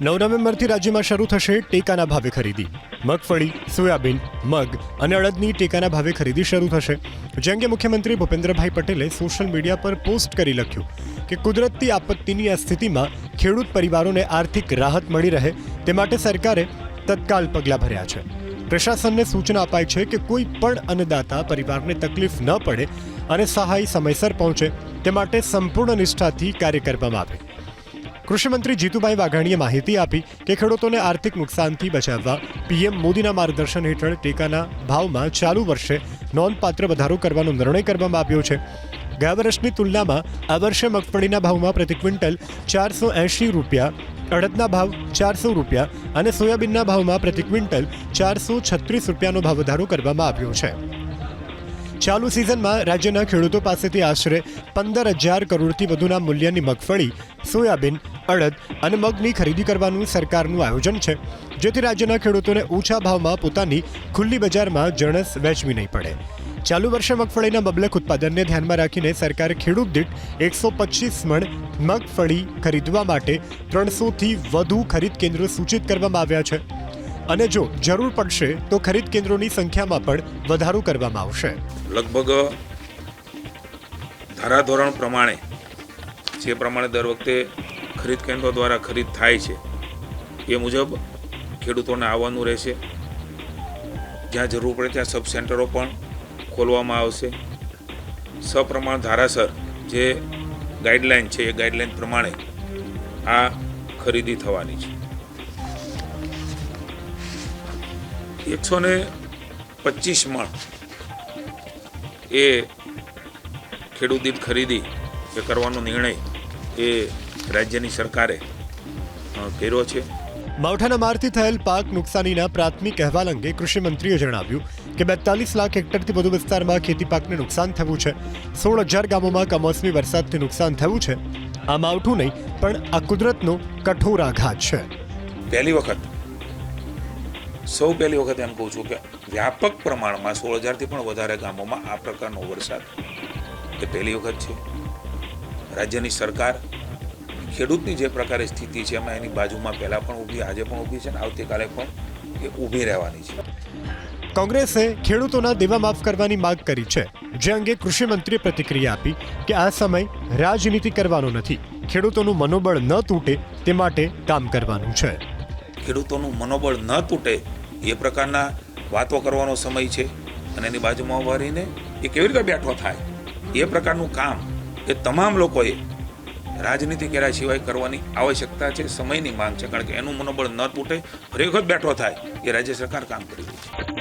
નવ નવેમ્બરથી રાજ્યમાં શરૂ થશે ટેકાના ભાવે ખરીદી. મગફળી, સોયાબીન, મગ અને અડદની ટેકાના ભાવે ખરીદી શરૂ થશે. જે અંગે મુખ્યમંત્રી ભૂપેન્દ્રભાઈ પટેલે સોશિયલ મીડિયા પર પોસ્ટ કરી લખ્યું કે કુદરતી આપત્તિની આ સ્થિતિમાં ખેડૂત પરિવારોને આર્થિક રાહત મળી રહે તે માટે સરકારે તત્કાલ પગલાં ભર્યા છે. પ્રશાસનને સૂચના અપાઈ છે કે કોઈ પણ અન્નદાતા પરિવારને તકલીફ ન પડે અને સહાય સમયસર પહોંચે તે માટે સંપૂર્ણ નિષ્ઠાથી કાર્ય કરવામાં આવે. કૃષિમંત્રી જીતુભાઈ વાઘાણીએ માહિતી આપી કે ખેડૂતોને આર્થિક નુકસાનથી બચાવવા પીએમ મોદીના માર્ગદર્શન હેઠળ ટેકાના ભાવમાં ચાલુ વર્ષે નોંધપાત્ર વધારો કરવાનો નિર્ણય કરવામાં આવ્યો છે. ગયા વર્ષની તુલનામાં આ વર્ષે મગફળીના ભાવમાં પ્રતિ ક્વિન્ટલ ચારસો એંશી રૂપિયા, અડદના ભાવ ચારસો રૂપિયા અને સોયાબીનના ભાવમાં પ્રતિ ક્વિન્ટલ ચારસો છત્રીસ રૂપિયાનો ભાવ વધારો કરવામાં આવ્યો છે. ચાલુ સિઝનમાં રાજ્યના ખેડૂતો પાસેથી આશરે પંદર હજાર કરોડથી વધુના મૂલ્યની મગફળી સોયાબીન, અડદ અને મગની ખરીદી કરવાનું સરકારનું આયોજન છે, જેથી રાજ્યના ખેડૂતોને ઓછા ભાવમાં પોતાની ખુલ્લી બજારમાં જણસ વેચવી નહીં પડે. ચાલુ વર્ષે મગફળીના મબલક ઉત્પાદનને ધ્યાનમાં રાખીને સરકારે ખેડૂત દીઠ એકસો પચીસ મણ મગફળી ખરીદવા માટે ત્રણસોથી વધુ ખરીદ કેન્દ્રો સૂચિત કરવામાં આવ્યા છે. અને જો જરૂર પડશે, તો ખરીદ કેન્દ્રોની સંખ્યામાં પણ વધારો કરવામાં આવશે. લગભગ ધારાધોરણ પ્રમાણે જે પ્રમાણે દર વખતે ખરીદ કેન્દ્રો દ્વારા ખરીદ થાય છે, એ મુજબ ખેડૂતોને આવવાનું રહેશે. જ્યાં જરૂર પડે ત્યાં સબ સેન્ટરો પણ ખોલવામાં આવશે. સપ્રમાણ ધારાસર જે ગાઈડલાઈન છે, એ ગાઈડલાઈન પ્રમાણે આ ખરીદી થવાની છે. એકસો ને પચીસ મણ એ ખેડૂત દીઠ ખરીદી એ કરવાનો નિર્ણય એ રાજ્યની સરકારે કર્યો છે. માવઠાના મારથી થયેલ પાક નુકસાનીના પ્રાથમિક અહેવાલ અંગે કૃષિમંત્રીએ જણાવ્યું કે બેતાલીસ લાખ હેક્ટરથી વધુ વિસ્તારમાં ખેતી પાકને નુકસાન થયું છે. સોળ હજાર ગામોમાં કમોસમી વરસાદથી નુકસાન થયું છે. આ માવઠું નહીં પણ આ કુદરતનો કઠોર આઘાત છે. પહેલી વખત સૌ પહેલી વખત એમ કહું છું કે વ્યાપક પ્રમાણમાં સોળ હજારથી પણ વધારે ગામોમાં આ પ્રકારનો વરસાદ એ પહેલી વખત છે. રાજ્યની સરકાર ખેડૂતની જે પ્રકારે સ્થિતિ છે એમાં એની બાજુમાં પહેલાં પણ ઊભી આજે પણ ઊભી છે અને આવતીકાલે પણ એ ઊભી રહેવાની છે. કોંગ્રેસે ખેડૂતોના દેવા માફ કરવાની માંગ કરી છે. જે અંગે કૃષિમંત્રીએ પ્રતિક્રિયા આપી કે આ સમય રાજનીતિ કરવાનો નથી. ખેડૂતોનું મનોબળ ન તૂટે તે માટે કામ કરવાનું છે. ખેડૂતોનું મનોબળ ન તૂટે એ પ્રકારના વાતો કરવાનો સમય છે અને એની બાજુમાં ઉભારીને એ કેવી રીતે બેઠો થાય? એ પ્રકારનું કામ એ તમામ લોકોએ રાજનીતિ કર્યા સિવાય કરવાની આવશ્યકતા છે, સમયની માંગ છે. કારણ કે એનું મનોબળ ન તૂટે ફરી વખત બેઠો થાય એ રાજ્ય સરકાર કામ કરી રહી છે.